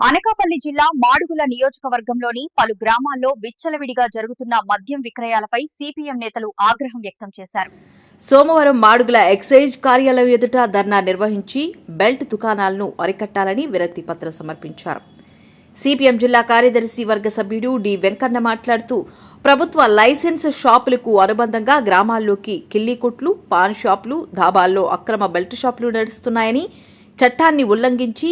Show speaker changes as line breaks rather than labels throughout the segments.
అనకాపల్లి జిల్లా మాడుగుల నియోజకవర్గంలోని పలు గ్రామాల్లో విచ్చలవిడిగా జరుగుతున్న మద్యం విక్రయాలపై సిపిఎం నేతలు ఆగ్రహం వ్యక్తం చేశారు.
సోమవారం మాడుగుల ఎక్సైజ్ కార్యాలయం ఎదుట ధర్నా నిర్వహించి బెల్ట్ దుకాణాలను అరికట్టాలని విరక్తి పత్రం సమర్పించారు. సిపిఎం జిల్లా కార్యదర్శి వర్గ సభ్యుడు డి వెంకన్న మాట్లాడుతూ ప్రభుత్వ లైసెన్స్ షాపులకు అనుబంధంగా గ్రామాల్లోకి కిల్లీ కొట్లు పాన్ షాపులు ధాబాల్లో అక్రమ బెల్ట్ షాపులు నడుస్తున్నాయని చట్టాన్ని ఉల్లంఘించి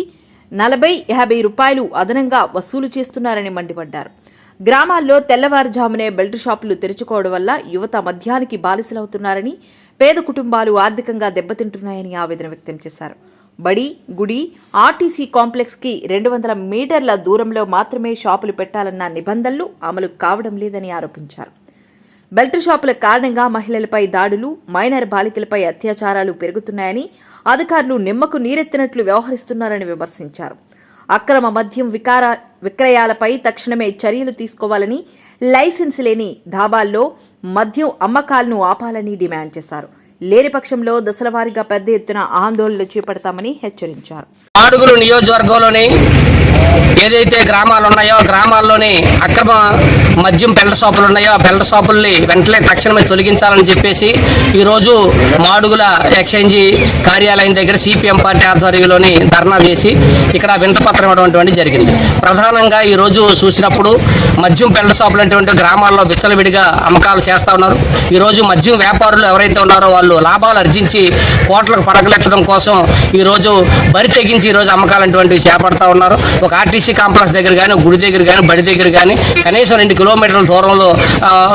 నలభై యాభై రూపాయలు అదనంగా వసూలు చేస్తున్నారని మండిపడ్డారు. గ్రామాల్లో తెల్లవారుజామునే బెల్ట్ షాపులు తెరుచుకోవడం వల్ల యువత మద్యానికి బానిసలవుతున్నారని పేద కుటుంబాలు ఆర్థికంగా దెబ్బతింటున్నాయని ఆవేదన వ్యక్తం చేశారు. బడి గుడి ఆర్టీసీ కాంప్లెక్స్కి రెండు వందల మీటర్ల దూరంలో మాత్రమే షాపులు పెట్టాలన్న నిబంధనలు అమలు కావడం లేదని ఆరోపించారు. బెల్ట్ షాపుల కారణంగా మహిళలపై దాడులు మైనర్ బాలికలపై అత్యాచారాలు పెరుగుతున్నాయని అధికారులు నిమ్మకు నీరెత్తినట్లు వ్యవహరిస్తున్నారని విమర్శించారు. అక్రమ మద్యం వికార విక్రయాలపై తక్షణమే చర్యలు తీసుకోవాలని లైసెన్స్ లేని ధాబాల్లో మద్యం అమ్మకాలను ఆపాలని డిమాండ్ చేశారు. లేని పక్షంలో దశలవారీగా పెద్ద ఎత్తున ఆందోళనలు చేపడతామని హెచ్చరించారు.
ఆడుగురు నియోజకవర్గంలోని ఏదైతే గ్రామాలు ఉన్నాయో గ్రామాల్లోని అక్రమ మద్యం పెల్ట షాపులు ఉన్నాయో ఆ పెల్ట షాపుల్ని వెంటనే తక్షణమే తొలగించాలని చెప్పేసి ఈరోజు మాడుగుల ఎక్స్చేంజి కార్యాలయం దగ్గర సిపిఎం పార్టీ ఆధ్వర్యంలోని ధర్నా చేసి ఇక్కడ వింతపత్రం ఇవ్వడం జరిగింది. ప్రధానంగా ఈరోజు చూసినప్పుడు మద్యం పెల్ట షాపులు అనేటువంటి గ్రామాల్లో విచ్చలవిడిగా అమ్మకాలు చేస్తూ ఉన్నారు. ఈరోజు మద్యం వ్యాపారులు ఎవరైతే ఉన్నారో వాళ్ళు లాభాలు అర్జించి కోట్లకు పడకలెత్తడం కోసం ఈరోజు బరి తెగించి ఈరోజు అమ్మకాలంటువంటివి చేపడతా ఉన్నారు. ఒక ఆర్టీసీ కాంప్లెక్స్ దగ్గర కానీ గుడి దగ్గర కానీ బడి దగ్గర కానీ కనీసం రెండు కిలోమీటర్ల దూరంలో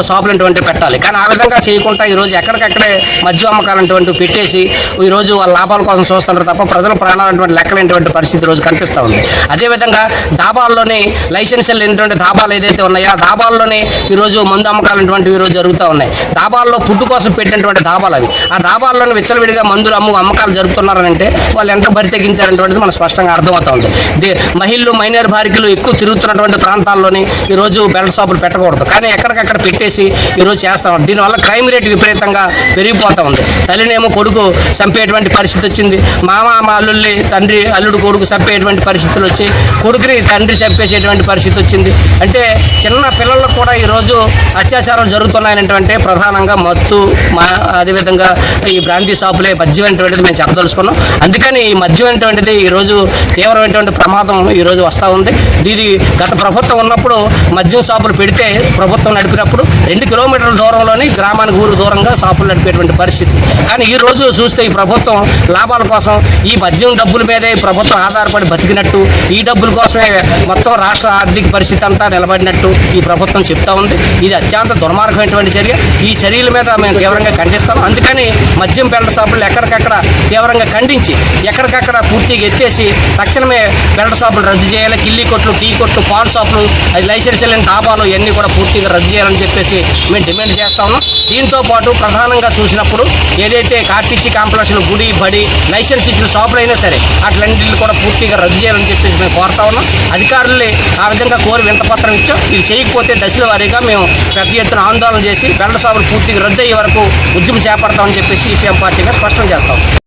షాపులు అటువంటివి పెట్టాలి. కానీ ఆ విధంగా చేయకుండా ఈరోజు ఎక్కడికక్కడే మద్యం అమ్మకాలు అటువంటివి పెట్టేసి ఈరోజు వాళ్ళ లాభాల కోసం చూస్తున్నారు తప్ప ప్రజల ప్రాణాలు అటువంటి లెక్కలేనటువంటి పరిస్థితి ఈరోజు కనిపిస్తూ ఉంది. అదేవిధంగా డాబాల్లోని లైసెన్సులు లేనటువంటి డాబాలు ఏదైతే ఉన్నాయో ఆ డాబాల్లోనే ఈరోజు మందు అమ్మకాలు అటువంటివి ఈరోజు జరుగుతూ ఉన్నాయి. డాబాల్లో ఫుడ్ కోసం పెట్టినటువంటి డాబాలు అవి. ఆ డాబాల్లోనే విచ్చలవిడిగా మందులు అమ్ము అమ్మకాలు జరుపుతున్నారంటే వాళ్ళు ఎంత బరి తెగించారనేటువంటిది మనకు స్పష్టంగా అర్థమవుతుంది. దే- మహిళలు మైనర్ బారికలు ఎక్కువ తిరుగుతున్నటువంటి ప్రాంతాల్లోని ఈరోజు బెల్ట్ షాపులు పెట్టకూడదు. కానీ ఎక్కడికక్కడ పెట్టేసి ఈరోజు చేస్తాం. దీనివల్ల క్రైమ్ రేట్ విపరీతంగా పెరిగిపోతా ఉంది. తల్లినేమో కొడుకు చంపేటువంటి పరిస్థితి వచ్చింది. మామ మా అల్లుల్ని తండ్రి అల్లుడు కొడుకు చంపేటువంటి పరిస్థితులు వచ్చి కొడుకుని తండ్రి చంపేసేటువంటి పరిస్థితి వచ్చింది. అంటే చిన్న పిల్లలకు కూడా ఈరోజు అత్యాచారాలు జరుగుతున్నాయనేటువంటి ప్రధానంగా మత్తు మా అదేవిధంగా ఈ బ్రాంతి షాపులే మద్యం అనేటువంటిది మేము చెప్పదలుచుకున్నాం. అందుకని ఈ మద్యం అనేటువంటిది ఈరోజు తీవ్రమైనటువంటి ప్రమాదం ఈరోజు వస్తూ ఉంది. ఇది గత ప్రభుత్వం ఉన్నప్పుడు మద్యం షాపులు పెడితే ప్రభుత్వం నడిపినప్పుడు రెండు కిలోమీటర్ల దూరంలోని గ్రామానికి ఊరు దూరంగా షాపులు నడిపేటువంటి పరిస్థితి. కానీ ఈ రోజు చూస్తే ఈ ప్రభుత్వం లాభాల కోసం ఈ మద్యం డబ్బుల మీదే ప్రభుత్వం ఆధారపడి బతికినట్టు ఈ డబ్బుల కోసమే మొత్తం రాష్ట్ర ఆర్థిక పరిస్థితి అంతా నిలబడినట్టు ఈ ప్రభుత్వం చెప్తా ఉంది. ఇది అత్యంత దుర్మార్గమైనటువంటి చర్య. ఈ చర్యల మీద మేము తీవ్రంగా ఖండిస్తాం అందుకని మద్యం బెల్ట్ షాపులు ఎక్కడికక్కడ తీవ్రంగా ఖండించి ఎక్కడికక్కడ పూర్తిగా ఎత్తేసి తక్షణమే బెల్ట్ షాపులు రద్దు చేయాలి. కిల్లీ కొట్లు టీ కొట్లు పాన్ షాపులు అది లైసెన్స్ లేని డాబాలు ఇవన్నీ కూడా పూర్తిగా రద్దు చేయాలని చెప్పేసి మేము డిమాండ్ చేస్తా ఉన్నాం. దీంతో పాటు ప్రధానంగా చూసినప్పుడు ఏదైతే ఆర్టీసీ కాంప్లెక్స్లు గుడి బడి లైసెన్స్ ఇచ్చిన షాపులు అయినా సరే అట్లన్నింటిని కూడా పూర్తిగా రద్దు చేయాలని చెప్పేసి మేము కోరుతా ఉన్నాం. అధికారుల్ని ఆ విధంగా కోరి వింతపత్రం ఇచ్చాం. ఇది చేయకపోతే దశల వారీగా మేము పెద్ద ఎత్తున ఆందోళన చేసి బెల్ట్ షాపులు పూర్తిగా రద్దు అయ్యే వరకు ఉద్యమం చేపడతాం చెప్పేసి సిపిఎం పార్టీగా స్పష్టం చేస్తాం.